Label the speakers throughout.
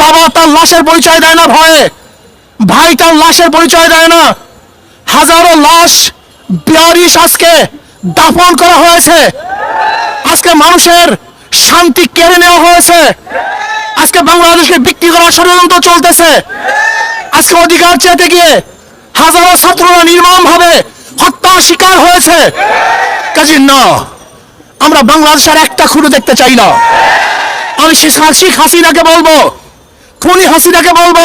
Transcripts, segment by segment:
Speaker 1: বাবা তার লাশের পরিচয় দেয় না ভয়ে। ভাই তার লাশের পরিচয় দেয় না। হাজারো লাশ বিয়ারিশ আজকে দাফন করা হয়েছে। আজকে মানুষের শান্তি কেড়ে নেওয়া হয়েছে। আজকে বাংলাদেশকে বিক্রি করার ষড়যন্ত্র চলতেছে। আজকে অধিকার চেতে গিয়ে হাজারো ছাত্ররা নির্মম ভাবে হত্যার শিকার হয়েছে। কাজে না, আমরা বাংলাদেশের একটা খুঁড়ে দেখতে চাই না। আমি শেখ শেখ হাসিনাকে বলব, খুনি হাসিনাকে বলব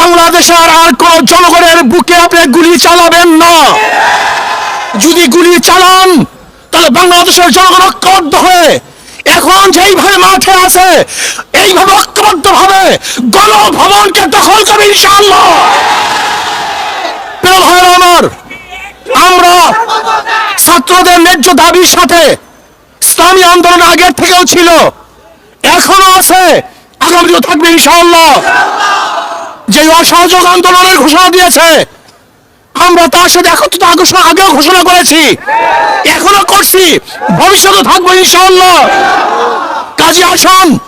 Speaker 1: বাংলাদেশের আর কোন জনগণের বুকে আপনি গুলি চালাবেন না। যদি গুলি চালান, তাহলে বাংলাদেশের জনগণ ঐক্যবদ্ধ হয়ে এখন যেইভাবে মাঠে আছে, এইভাবে ঐক্যবদ্ধ ভাবে গণভবনকে দখল করবে ইনশাআল্লাহ। আমার, আমরা ছাত্রদের ন্যায্য দাবির সাথে ইসলামী আন্দোলন আগের থেকেও ছিল। এখনও আছে। আগামীও থাকবে ইনশাআল্লাহ। যে অসহযোগ আন্দোলনের ঘোষণা দিয়েছে, আমরা তার সাথে একত্রিত ঘোষণা আগেও ঘোষণা করেছি। এখনও করছি। ভবিষ্যতে থাকব ইনশাআল্লাহ। কাজে আসুন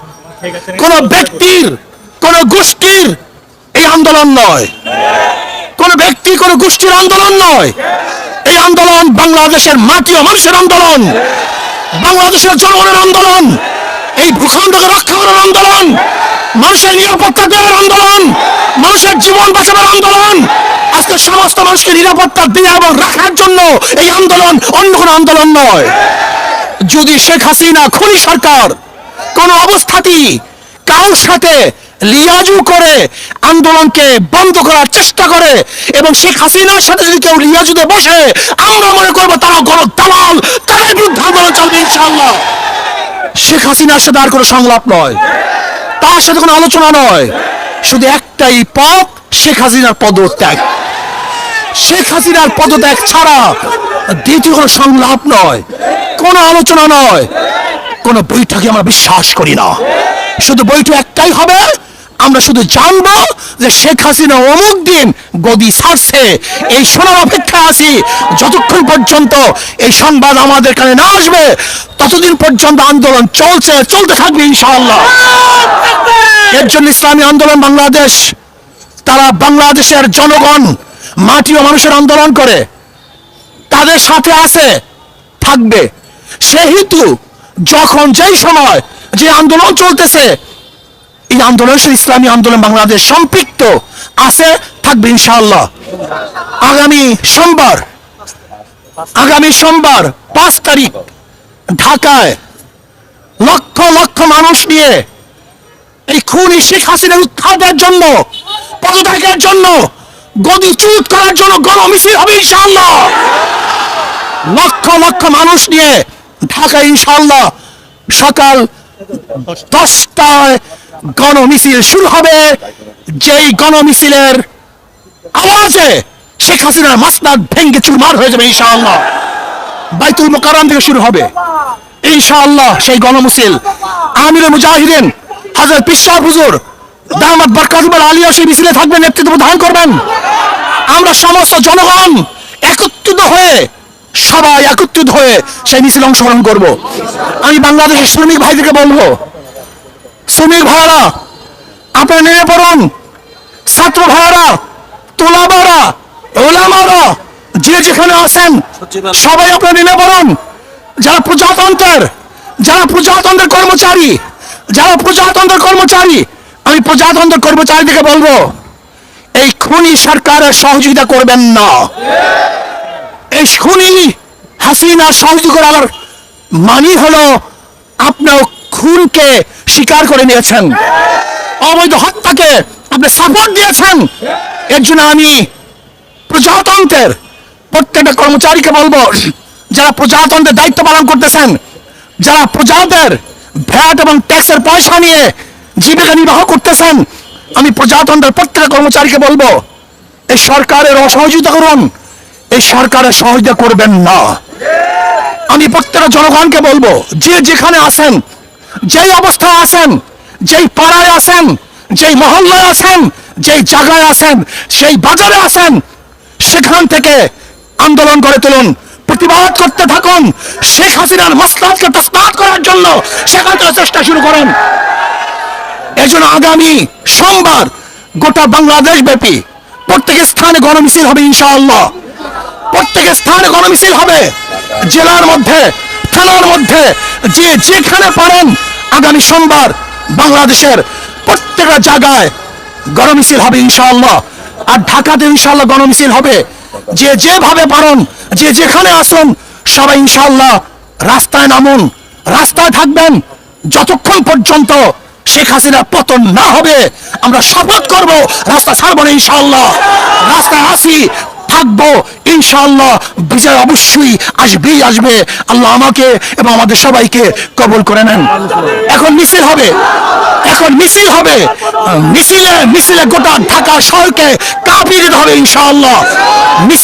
Speaker 1: কোন ব্যক্তির, কোন গোষ্ঠীর এই আন্দোলন নয়। কোন ব্যক্তি, কোন গোষ্ঠীর আন্দোলন নয়। এই আন্দোলন বাংলাদেশের মাটি ও মানুষের আন্দোলন। বাংলাদেশের জনগণের আন্দোলন। এই ভূখণ্ডকে রক্ষা করার আন্দোলন, মানুষের নিরাপত্তা দেওয়ার আন্দোলন, মানুষের জীবন বাঁচানোর আন্দোলন। আজকে সমস্ত মানুষকে নিরাপত্তা দেওয়া এবং রাখার জন্য এই আন্দোলন অন্য কোনো আন্দোলন নয়। যদি শেখ হাসিনা, খুনি সরকার কোন অবস্থাতেই কারোর সাথে লিয়াজু করে আন্দোলনকে বন্ধ করার চেষ্টা করে এবং শেখ হাসিনার সাথে যদি কেউ লিয়াজুতে বসে, আমরা মনে করব তারা গণ দালাল তাদের বিরুদ্ধে আন্দোলন চলবে ইনশাআল্লাহ। শেখ হাসিনার সাথে আর কোনো সংলাপ নয়। তার সাথে কোনো আলোচনা নয়। শুধু একটাই পথ, শেখ হাসিনার পদত্যাগ। শেখ হাসিনার পদত্যাগ ছাড়া দ্বিতীয় কোনো সংলাপ নয়, কোনো আলোচনা নয়। কোনো বৈঠকে আমরা বিশ্বাস করি না। শুধু বৈঠক একটাই হবে আমরা শুধু জানব যে শেখ হাসিনা অমুক দিন গদি ছাড়ছে এই শোনার অপেক্ষা আছি। যতক্ষণ পর্যন্ত এই সংবাদ আমাদের কানে না আসবে, ততদিন পর্যন্ত আন্দোলন চলছে, চলতে থাকবে ইনশাআল্লাহ। এর জন্য ইসলামী আন্দোলন বাংলাদেশ, তারা বাংলাদেশের জনগণ, মাটি ও মানুষের আন্দোলন করে, তাদের সাথে আছে, থাকবে। সেহেতু যখন যেই সময় যে আন্দোলন চলতেছে এই আন্দোলন সাথে ইসলামী আন্দোলন বাংলাদেশ সম্পৃক্ত আছে, থাকবে ইনশাআল্লাহ। আগামী সোমবার আগামী সোমবার, পাঁচ তারিখ, ঢাকায় লক্ষ লক্ষ মানুষ নিয়ে এই খুনি শেখ হাসিনার উৎখাতের জন্য, পদত্যাগের জন্য, গদি চুত করার জন্য গণমিছিল হবে ইনশাআল্লাহ। লক্ষ লক্ষ মানুষ নিয়ে ঢাকা ইনশাআল্লাহ সকাল দশটায় গণমিছিল শুরু হবে। যেই গণমিছিলের আওয়াজে শেখ হাসিনার মাসনাদ ভেঙ্গে চুরমার হয়ে যাবে, ইনশাআল্লাহ। বাইতুল মোকাররম থেকে শুরু হবে। ইনশাআল্লাহ সেই গণমিছিল। আমির মুজাহিদিন হাজার পিসাব হুজুর, দামাত বরকাতুল আলিয়া সেই মিছিলে থাকবেন, নেতৃত্ব প্রদান করবেন। আমরা সমস্ত জনগণ একত্রিত হয়ে, সবাই একত্রিত হয়ে সেই মিছিলে অংশগ্রহণ করব। আমি বাংলাদেশের শ্রমিক ভাইদেরকে বলব শ্রমিক ভাইয়ারা আপনারা নেমে পড়ুন। ছাত্র ভাইয়ারা তোলাবারা ওলামারা যে যেখানে আছেন সবাই আপনারা নেমে পড়ুন। যারা প্রজাতন্ত্রের যারা প্রজাতন্ত্রের কর্মচারী যারা প্রজাতন্ত্রের কর্মচারী আমি প্রজাতন্ত্রের কর্মচারীদেরকে বলব এই খুনি সরকারের সহযোগিতা করবেন না। এই খুনি হাসিনা সহযোগিতা করার মানি হলো আপনার খুনকে স্বীকার করে নিয়েছেন। অবৈধ হত্যাকে আপনি সাপোর্ট দিয়েছেন। এর জন্য আমি প্রজাতন্ত্রের প্রত্যেকটা কর্মচারীকে বলব, যারা প্রজাতন্ত্রের দায়িত্ব পালন করতেছেন, যারা প্রজাদের ভ্যাট এবং ট্যাক্সের পয়সা নিয়ে জীবিকা নির্বাহ করতেছেন, আমি প্রজাতন্ত্রের প্রত্যেকটা কর্মচারীকে বলব, এই সরকারের অসহযোগিতা করুন, এই সরকারের সহযোগিতা করবেন না। আমি প্রত্যেকটা জনগণকে বলব, যে যেখানে আছেন যেই অবস্থায় আছেন, যেই পাড়ায় আছেন, যেই মহল্লায় আছেন, যেই জায়গায় আছেন, সেই বাজারে আছেন, সেখান থেকে আন্দোলন করে তুলুন, প্রতিবাদ করতে থাকুন, শেখ হাসিনার মসলাদকে তসমাত করার জন্য সেখান থেকে চেষ্টা শুরু করেন। এই জন্য আগামী সোমবার গোটা বাংলাদেশ ব্যাপী প্রত্যেক স্থানে গণমিছিল হবে ইনশাআল্লাহ। প্রত্যেক স্থানে গণমিছিল হবে। জেলার মধ্যে থানার মধ্যে যে যেখানে পারেন আগামী সোমবার বাংলাদেশের প্রত্যেকটা জায়গায় গণমিছিল হবে ইনশাআল্লাহ। আর ঢাকাতে ইনশাআল্লাহ গণমিছিল হবে। যে যেভাবে যে যেখানে আসুন, সবাই ইনশাআল্লাহ রাস্তায় নামুন, রাস্তায় থাকবেন। যতক্ষণ পর্যন্ত শেখ হাসিনা পতন না হবে, আমরা শপথ করব, রাস্তা ছাড়বো না ইনশাআল্লাহ। রাস্তায় আসি থাকব ইনশাআল্লাহ বিচার অবশ্যই আসবেই আসবে। আল্লাহ আমাকে এবং আমাদের সবাইকে কবল করে নেন। এখন মিছিল হবে। এখন মিছিল হবে। মিছিলে মিছিলে গোটা ঢাকা শহরকে কাঁপিয়ে দিতে হবে ইনশাআল্লাহ। মিছিল